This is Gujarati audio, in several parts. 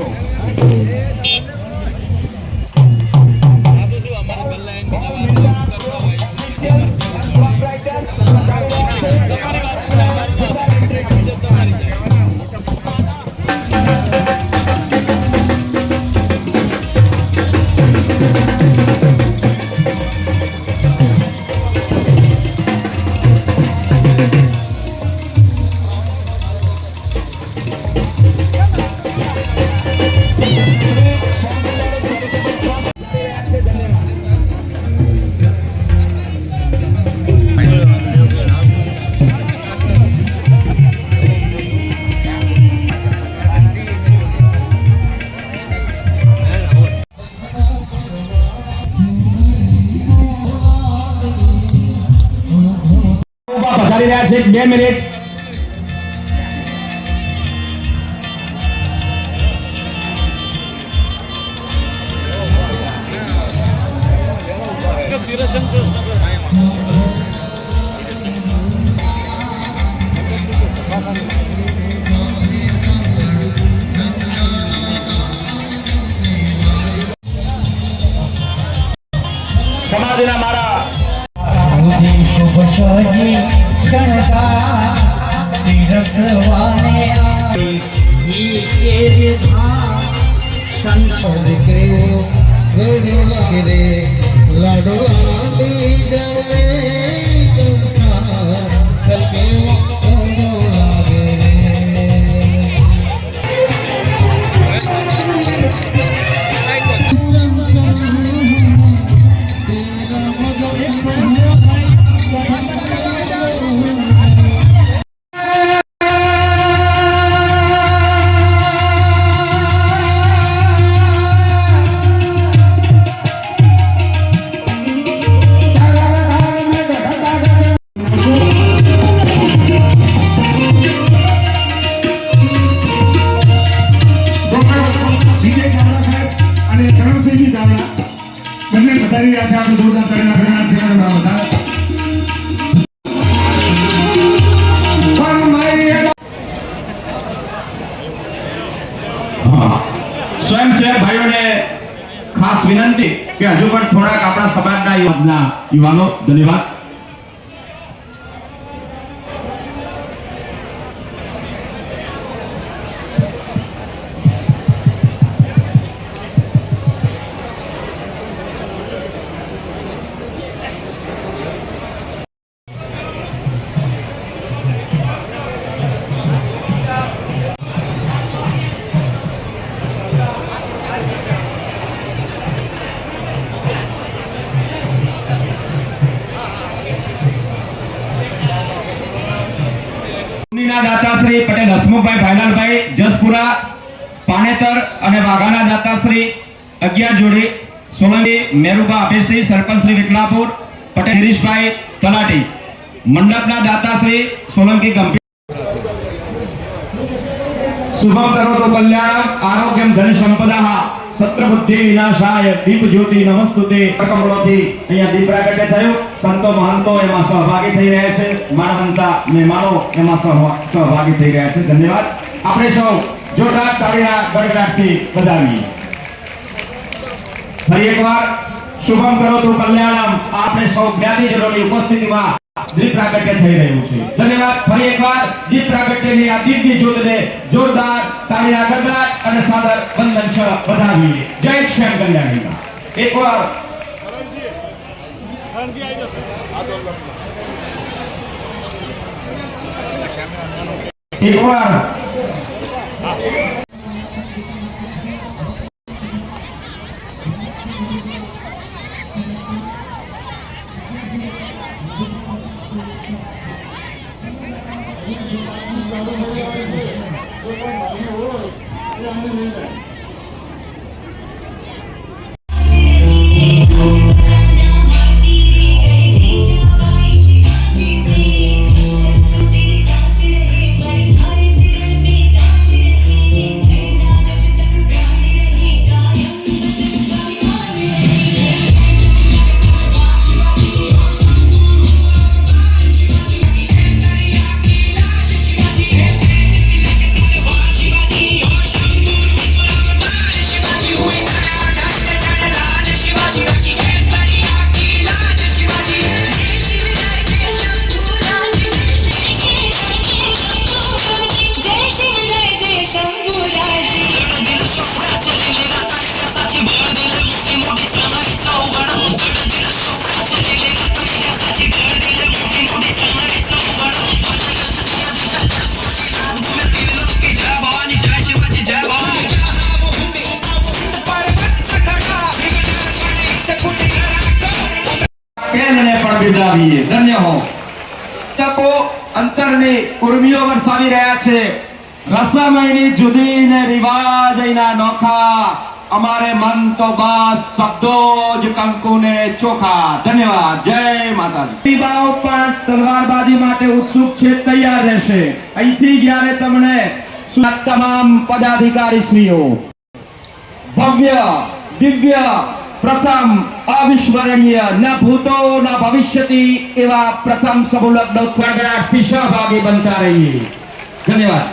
છો પધારી રહ્યા છે બે મિનિટ સમાધિના ખાસ વિનંતી કે હજુ પણ થોડાક આપણા સમાજના યુવાનો ધન્યવાદ. હસમુખભાઈ ભાઈલાલભાઈ જસપુરા, પાનેતર અને વાઘાના દાતાશ્રી અગિયાર જોડી, સોલંકી મેરુબા અભિસિંહ સરપંચ શ્રી વિકલાપુર પટેલ હરીશભાઈ તલાટી. મંડપના દાતાશ્રી સોલંકી ગંભીર. શુભમ કરોતો કલ્યાણમ, આરોગ્યમ ધન સંપદા સત્ર બુદ્ધિ વિનાશાય, દીપ જ્યોતિ નમસ્તુતે. કમળોથી અહીંયા દીપ પ્રાગટ્ય થયું. સંતો મહંતો એમાં સહભાગી થઈ રહ્યા છે. માનવંતા મહેમાનો એમાં સહભાગી થઈ રહ્યા છે. ધન્યવાદ. આપણે સૌ જોરદાર તાળીના ગડગડાટથી વધાવીએ. ફરી એકવાર શુભમ કરોતો કલ્યાણમ. આપણે સૌ જ્ઞાતિજનોની ઉપસ્થિતિમાં દીપ પ્રાગટ્ય થઈ રહ્યું છે. ધન્યવાદ. ફરી એકવાર દીપ પ્રાગટ્યની આ દિવ્ય જ્યોતને જોરદાર તાળીના ગડગડાટ અને સાદર વંદન વધાવીએ. જય શ્યામ કલ્યાણીમાં. એકવાર એકવાર હો. તકો અંતરની ઉર્મિઓ વરસાવી રહ્યા છે. રસમયની જુદી ને રિવાજ નોખા. અમારે મન તો બસ શબ્દો જ કંકુ ને ચોખા. ધન્યવાદ. જય માતાજી. પણ તલવારબાજી માટે ઉત્સુક છે, તૈયાર રહેશે. અહીંથી જ્યારે તમને તમામ પદાધિકારી શ્રીઓ ભવ્ય, દિવ્ય પ્રથમ અવિસ્મરણીય ન ભૂતો ન ભવિષ્યથી એવા પ્રથમ લગ્નોત્સવથી સહભાગી બનતા રહીએ. ધન્યવાદ.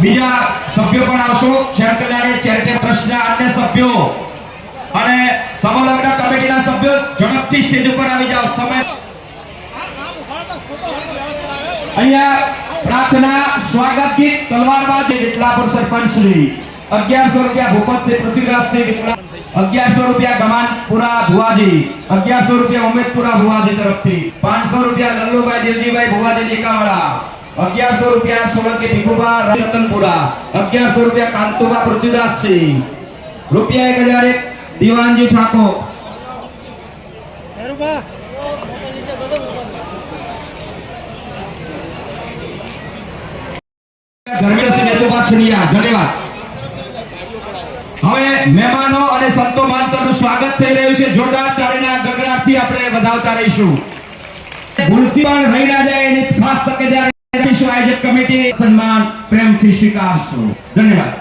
બીજા સભ્યો પણ આવશો. ચેરકલારે ચેરિટેબલ ટ્રસ્ટના અન્ય સભ્યો અને સમલગ્ન લગ્ન કમિટીના સભ્યો ઝડપથી સ્ટેજ ઉપર આવી જાઓ. સમય અહીંયા પ્રાર્થના સ્વાગત ગીત તલવારબાજ વિટલાપુર સરપંચ શ્રી અગિયારસો રૂપિયા ભૂપતસિંહ પૃથ્વીરાજસિંહ વિટલા અગિયારસો રૂપિયા ગમાનપુરા ભુવાજી અગિયારસો રૂપિયા ઉમેદપુરા ભુવાજી તરફથી પાંચસો રૂપિયા લલ્લુભાઈ દેવજીભાઈ ભુવાજી દેકાવાળા અગિયારસો રૂપિયા સોલંકી ભીખુભા રતનપુરા અગિયારસો રૂપિયા કાંતુભા પૃથ્વીરાજસિંહ રૂપિયા એક હજાર એક દિવાનજી ઠાકોર ધર્મેશસિંહ ધન્યવાદ. હવે મહેમાનો અને સંતો મહંતોનું સ્વાગત થઈ રહ્યું છે. જોરદાર તાળીના ગગડાટથી આપણે વધાવતા રહીશું. ભૂલથી પણ રહી ના જાય એની ખાસ તકેદારી રાખીશું. આયોજક કમિટી સન્માન, પ્રેમથી સ્વીકારશું. ધન્યવાદ.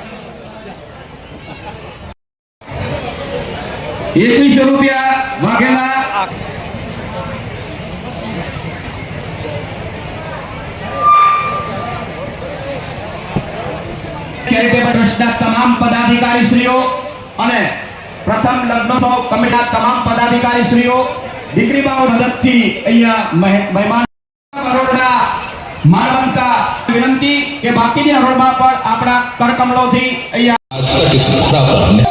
એકવીસો રૂપિયા વાઘેલા ચેરિટેબલ ટ્રસ્ટના પદાધિકારી શ્રીઓ અને પ્રથમ લગ્નોત્સવ કમિટીના તમામ પદાધિકારી શ્રીઓ દીકરીબાઓ મદદથી અહીંયા મહેમાન હરોળના માનવતા વિનંતી કે બાકીની હરોળમાં પણ આપણા કરકમળોથી અહીંયા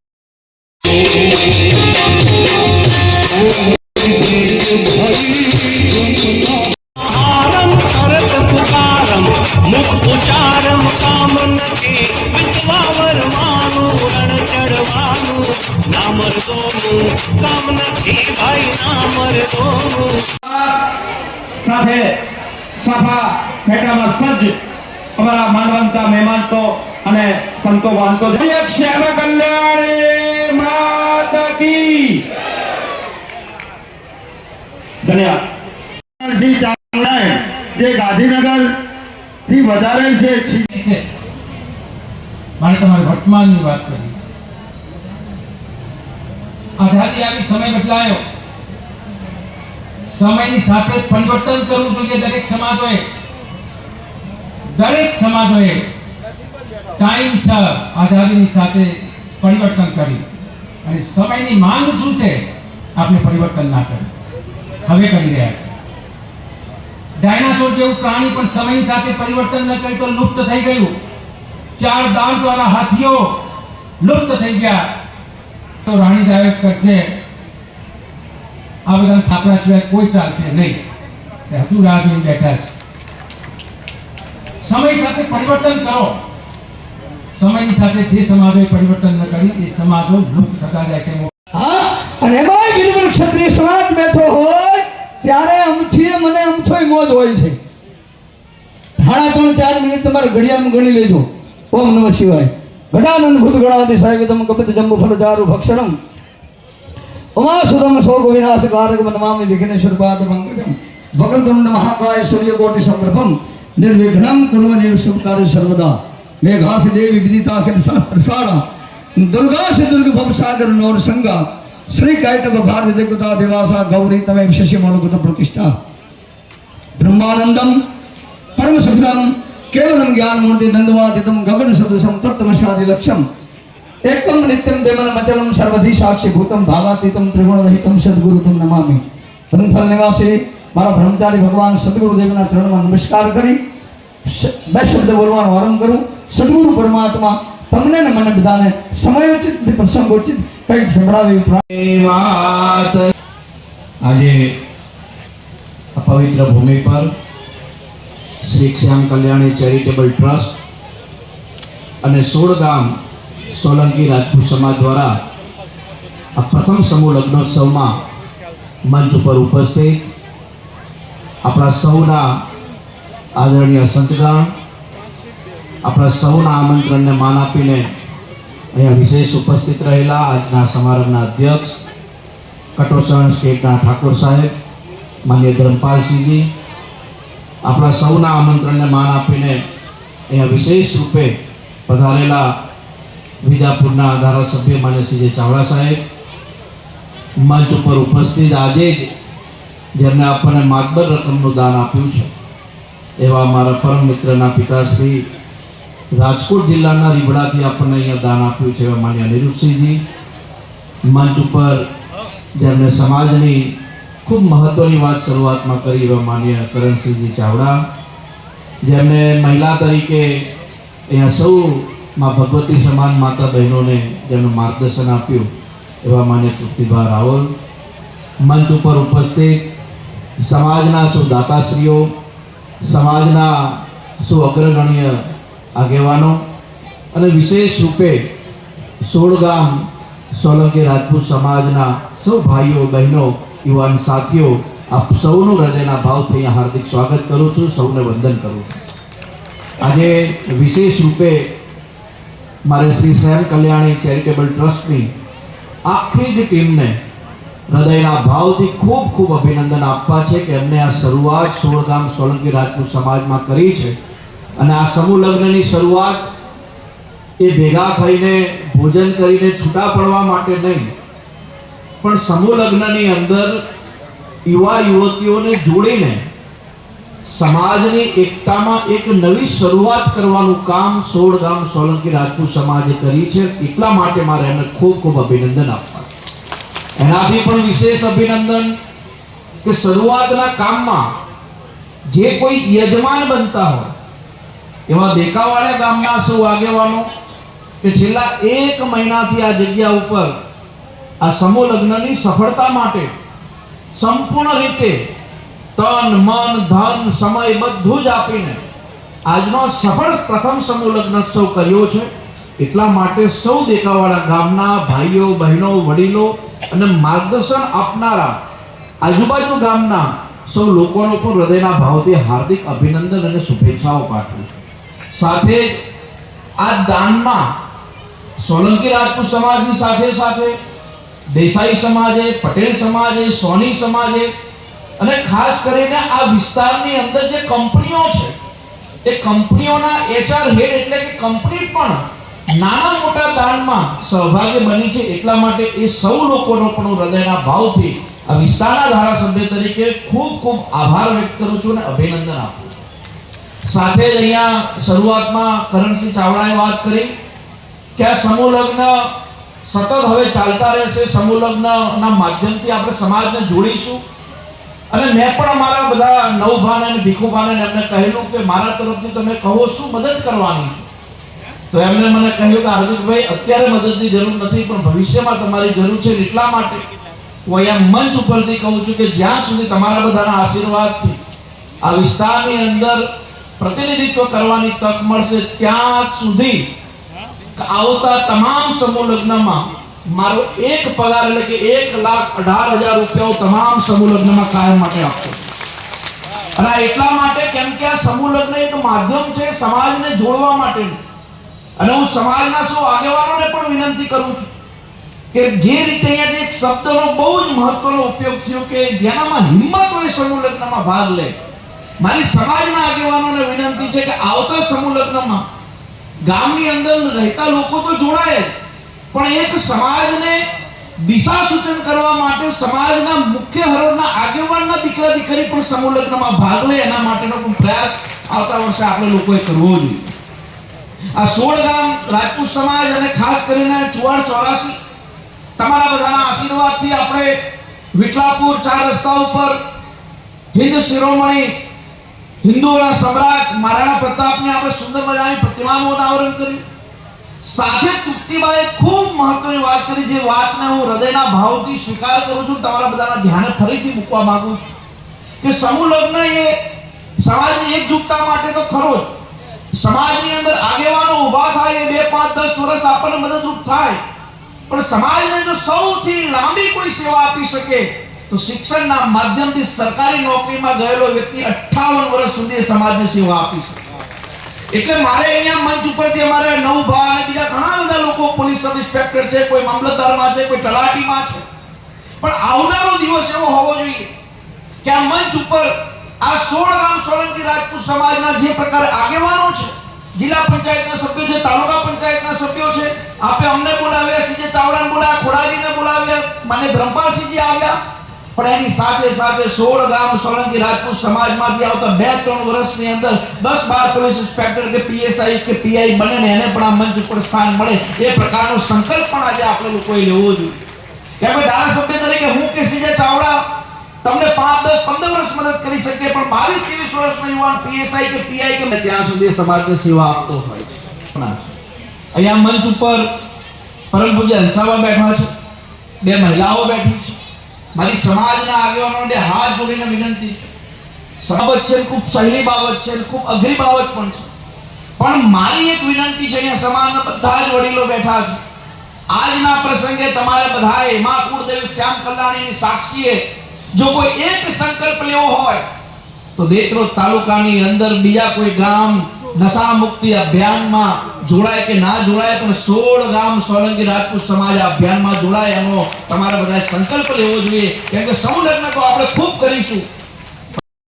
વાંધો જય ક્ષેમ કલ્યાણી માત કી. ધન્યવાદ. જે ગાંધીનગરથી વધારે છે મારે તમારે વર્તમાનની વાત કરી આઝાદી આવી સમય બદલાયો. સમયની સાથે પરિવર્તન કરવું જોઈએ દરેક સમાજોએ. દરેક સમાજોએ ટાઈમ છે. આઝાદીની સાથે પરિવર્તન કર્યું. અને સમયની માંગ શું છે? આપણે પરિવર્તન ના કર્યું હવે કરી રહ્યા છે. ડાયનાસોર જેવું પ્રાણી પણ સમયની સાથે પરિવર્તન ન કર્યું તો લુપ્ત થઈ ગયું. ચાર દાંત વાળા હાથીઓ લુપ્ત થઈ ગયા. તો રાણી સાહેબ કરશે, આ બધા થાપડા સિવાય કોઈ ચાલશે નહીં. હજુ રાહ બેઠા છે. સમય સાથે પરિવર્તન કરો. સમયની સાથે જે સમાજોએ પરિવર્તન ન કર્યું, એ સમાજો લુપ્ત થતા જાય છે. અને એમાં ગિરવર ક્ષત્રિય સમાજ બેઠો હોય, ત્યારે અમથીએ મને અમથોય મોજ હોય છે. સાડા ત્રણ, ચાર મિનિટ તમારે ઘડિયાળમાં ગણી લેજો. ઓમ નમઃ શિવાય. ગજાનંદ ભૂત ગણાવતી સાહેબ કપિત જંબુ ફળ ચારુ ભક્ષણમ. ઉમાસુદમ શોક વિનાશ કારકમ નમામિ વિઘ્નેશ્વર પાદ મંગલમ વક્રતુંડ મહાકાય સૂર્યકોટિ સંપ્રભમ નિર્વિઘ્નમ કુર્મ દેવ શુભ કાર્ય સર્વદા. મેઘાસ દેવી વિદિતા અખિલ શાસ્ત્ર સારા દુર્ગાશ દુર્ગ ભવસાગર નોર સંગા. શ્રી કૈટભ ભારત દેવતા દેવાસા ગૌરી તમે શશિ મનુગત પ્રતિષ્ઠા. બ્રહ્માનંદમ પરમ સુખદમ કેવલમ જ્ઞાનમૂર્તિ નંદવાચિતમ ગગન સદૃશમ તત્વમશાદિ લક્ષ્યમ. એકમ નિત્યમ દેમન મચલમ, સર્વધિ સાક્ષીભૂતમ ભાવાતીતમ, ત્રિગુણરહિતમ, સદગુરુતમ નમામિ. પંથલ નિવાસી, મારા બ્રહ્મચારી ભગવાન સદગુરુદેવના ચરણમાં નમસ્કાર કરી બે શબ્દ બોલવાનો આરંભ કરું. સદગુરુ પરમાત્મા તમને ને મને બધાને સમયોચિત પ્રસંગોચિત કંઈક સંભળાવી આજે આ પવિત્ર ભૂમિ પર શ્રી શ્યામ કલ્યાણી ચેરિટેબલ ટ્રસ્ટ અને સોળ ગામ સોલંકી રાજપૂત સમાજ દ્વારા આ પ્રથમ સમૂહ લગ્નોત્સવમાં મંચ ઉપર ઉપસ્થિત આપણા સૌના આદરણીય સંતગણ આપણા સૌના આમંત્રણને માન આપીને અહીંયા વિશેષ ઉપસ્થિત રહેલા આજના સમારંભના અધ્યક્ષ કટોસણ સ્ટેટના ઠાકોર સાહેબ, માન્ય ધર્મપાલસિંહજી, આપણા સૌના આમંત્રણને માન આપીને અહીંયા વિશેષ રૂપે પધારેલા વિજાપુરના ધારાસભ્ય માન્ય શ્રી જે ચાવડા સાહેબ, મંચ ઉપર ઉપસ્થિત આજે જ જેમને આપણને માતબર રકમનું દાન આપ્યું છે. એવા મારા પરમ મિત્રના પિતાશ્રી રાજકોટ જિલ્લાના રીબડાથી આપણને અહીંયા દાન આપ્યું છે એવા માન્ય અનિરુદ્ધસિંહજી. મંચ ઉપર જેમણે સમાજની ખૂબ મહત્વની વાત શરૂઆતમાં કરી એવા માન્ય કરણસિંહજી ચાવડા. જેમણે મહિલા તરીકે અહીંયા સૌ માં ભગવતી સમાન માતા બહેનોને જેનું માર્ગદર્શન આપ્યું એવા માન્ય તૃપ્તિભા રાવલ. મંચ ઉપર ઉપસ્થિત સમાજના સુદાતાશ્રીઓ, સમાજના સુ અગ્રગણ્ય આગેવાનો અને વિશેષ રૂપે સોળ ગામ સોલંકી રાજપૂત સમાજના સૌ ભાઈઓ, બહેનો, યુવાન સાથીઓ, આપ સૌનું હૃદયના ભાવથી અહીંયા હાર્દિક સ્વાગત કરું છું, સૌને વંદન કરું છું. આજે વિશેષ રૂપે મારે શ્રી શ્યામ કલ્યાણી ચેરિટેબલ ટ્રસ્ટની આખી જ ટીમને હૃદયના ભાવથી ખૂબ ખૂબ અભિનંદન આપવા છે કે એમને આ શરૂઆત સોળગામ સોલંકી રાજપૂત સમાજમાં કરી છે. અને આ સમૂહ લગ્નની શરૂઆત એ ભેગા થઈને, ભોજન કરીને છૂટા પડવા માટે નહીં, પણ સમૂહ લગ્નની અંદર યુવા યુવતીઓને જોડીને સમાજની એકતામાં એક નવી શરૂઆત કરવાનું કામ સોળ ગામ સોલંકી રાજપૂત સમાજે કરી છે. એટલા માટે મારે એને ખૂબ ખૂબ અભિનંદન આપવા. એનાથી પણ વિશેષ અભિનંદન કે શરૂઆતના કામમાં જે કોઈ યજમાન બનતા હોય એવા દેખાવાળા ગામના સૌ આગેવાનો કે છેલ્લા એક મહિનાથી આ જગ્યા ઉપર આ સમૂહ લગ્નની સફળતા માટે સંપૂર્ણ રીતે તન, મન, ધન, સમય બધું જ આપીને આજનો સફળ પ્રથમ સમૂહ લગ્નોત્સવ કર્યો છે. એટલા માટે સૌ દેખાવાળા ગામના ભાઈઓ, બહેનો, વડીલો અને માર્ગદર્શન આપનારા આજુબાજુ ગામના સૌ લોકોનો પણ હૃદયના ભાવથી હાર્દિક અભિનંદન અને શુભેચ્છાઓ પાઠવું છું. સાથે આ દાનમાં સોલંકી રાજપૂત સમાજની સાથે સાથે દેસાઈ સમાજે, પટેલ સમાજે, સોની સમાજે અને ખાસ કરીને આ વિસ્તારની અંદર જે કંપનીઓ છે, એ કંપનીઓના એચઆર હેડ એટલે કે કંપની પણ નાના મોટા દાનમાં સહભાગી બની છે. એટલા માટે એ સૌ લોકોનો પણ હૃદયના ભાવથી આ વિસ્તારના ધારાસભ્ય તરીકે ખૂબ ખૂબ આભાર વ્યક્ત કરું છું અને અભિનંદન આપું સાથે જ અહીંયા શરૂઆતમાં કરણસિંહ ચાવડાએ વાત કરી કે આ સમૂહ સતત હવે ચાલતા રહેશે. સમૂહ લગ્નના માધ્યમથી આપણે સમાજને જોડીશું. અને મેં પણ અમારા બધા નવભાને અને ભીખુભાને એમને કહેલું કે મારા તરફથી તમે કહો શું મદદ કરવાની? તો એમને મને કહ્યું કે હાર્દિકભાઈ, અત્યારે મદદની જરૂર નથી, પણ ભવિષ્યમાં તમારી જરૂર છે એટલા માટે હું અહીંયા મંચ ઉપરથી કહું છું કે જ્યાં સુધી તમારા બધાના આશીર્વાદથી આ વિસ્તારની અંદર પ્રતિનિધિત્વ કરવાની તક મળશે ત્યાં સુધી આવતા તમામ સમૂહ લગ્નમાં મારો એક પગાર એટલે કે એક લાખ અઢાર હજાર રૂપિયા તમામ સમૂહ લગ્નમાં કાયમ માટે આપતો અને એટલા માટે કેમ કે આ સમૂહ લગ્ન એક માધ્યમ છે સમાજને જોડવા માટેનું. અને હું સમાજના સૌ આગેવાનોને પણ વિનંતી કરું છું કે જે રીતે અહીંયા એક શબ્દનો બહુ જ મહત્વનો ઉપયોગ થયો કે જેનામાં હિંમત હોય સમૂહ લગ્નમાં ભાગ લે. મારી સમાજના આગેવાનોને વિનંતી છે કે આવતા સમૂહ લગ્નમાં ગામની અંદર રહેતા લોકો તો જોડાય પણ એક સમાજને દિશા સૂચન કરવા માટે સમાજના મુખ્ય હરોળના આગેવાનના દીકરા દીકરી પણ સમૂહ લગ્નમાં ભાગ લે એના માટેનો પણ પ્રયાસ આવતા વર્ષે આપણે લોકોએ કરવો જોઈએ. આ સોળ ગામ રાજપૂત સમાજ અને ખાસ કરીને ચુવાડ ચોરાસી, તમારા બધાના આશીર્વાદથી આપણે વિઠલાપુર ચાર રસ્તા ઉપર હિન્દ શિરોમણી હિન્દુઓના સમ્રાટ મહારાણા પ્રતાપની આપણે સુંદર મજાની પ્રતિમાનું અનાવરણ કર્યું. સાથે તૃપ્તિબાએ ખૂબ મહત્વની વાત કરી, જે વાતને હું હૃદયના ભાવથી સ્વીકાર કરું છું, તમારા બધાના ધ્યાને ફરીથી મૂકવા માંગુ છું. કે સમૂહ લગ્ન એ સમાજની એકજૂટતા માટે તો ખરો જ. સમાજની અંદર આગેવાનો ઊભા થાય, એ બે, પાંચ, દસ વર્ષ આપણને મદદરૂપ થાય. પણ સમાજને જો સૌથી લાંબી કોઈ સેવા આપી શકે તો શિક્ષણના માધ્યમથી સરકારી નોકરીમાં ગયેલો વ્યક્તિ 58 વર્ષ સુધી સમાજને સેવા આપી શકે. એટલે મારે અહીંયા મંચ ઉપરથી અમારે નવ ભા અને બીજા ઘણા બધા લોકો પોલીસ સબ ઇન્સ્પેક્ટર છે, કોઈ મામલતદારમાં છે, કોઈ તલાટીમાં છે. પણ આવનારો દિવસ એવો હોવો જોઈએ કે આ મંચ ઉપર આ સોળ ગામ સોલંકી રાજપૂત સમાજના જે પ્રકારે આગેવાનો છે, જિલ્લા પંચાયતના સભ્યો છે, તાલુકા પંચાયતના સભ્યો છે, આપે અમને બોલાવ્યા, સીજે ચાવડાને બોલાવ્યા, ખોડાજીને બોલાવ્યા, મને ધ્રમપાલસિંહજી આવ્યા પણ એની સાથે સાથે સોળ ગામ સોલંકી રાજપૂત સમાજમાંથી આવતા બે ત્રણ વર્ષની અંદર દસ બાર પોલીસ ઇન્સ્પેક્ટર કે પીએસઆઈ કે પીઆઈ બને ને એને પણ આ મંચ ઉપર સ્થાન મળે એ પ્રકારનો સંકલ્પ પણ આજે આપણે લોકોએ લેવો જોઈએ. કે ભાઈ ધારાસભ્ય તરીકે હું કે સીજે ચાવડા તમને પાંચ, દસ, પંદર વર્ષ મદદ કરી શકીએ, પણ બાવીસ, ત્રેવીસ વર્ષનો યુવાન પીએસઆઈ કે પીઆઈ કે ત્યાં સુધી સમાજને સેવા આપતો હોય અહીંયા મંચ ઉપર પરમ પૂજ્ય હંસાવા બેઠા છે, બે મહિલાઓ બેઠી છે. મારી સમાજના આગેવાનોને હાથ જોડીને વિનંતી છે. બાબત છે ખૂબ સહેલી બાબત છે ખૂબ અઘરી બાબત પણ છે. પણ મારી એક વિનંતી છે, અહીંયા સમાજના બધા જ વડીલો બેઠા છે. આજના પ્રસંગે તમારે બધાએ મા કુળદેવી શ્યામ કલ્યાણીની સાક્ષીએ જો કોઈ એક સંકલ્પ લેવો હોય, તો દેત્રો તાલુકાની અંદર બીજા કોઈ ગામ નશા મુક્તિ અભિયાનમાં જોડાય કે ના જોડાય, પણ સોળ ગામ સોલંકી રાજપૂત સમાજ આ અભિયાનમાં જોડાય એનો તમારે બધાએ સંકલ્પ લેવો જોઈએ. કેમ કે સમૂહ લગ્ન તો આપણે ખૂબ કરીશું.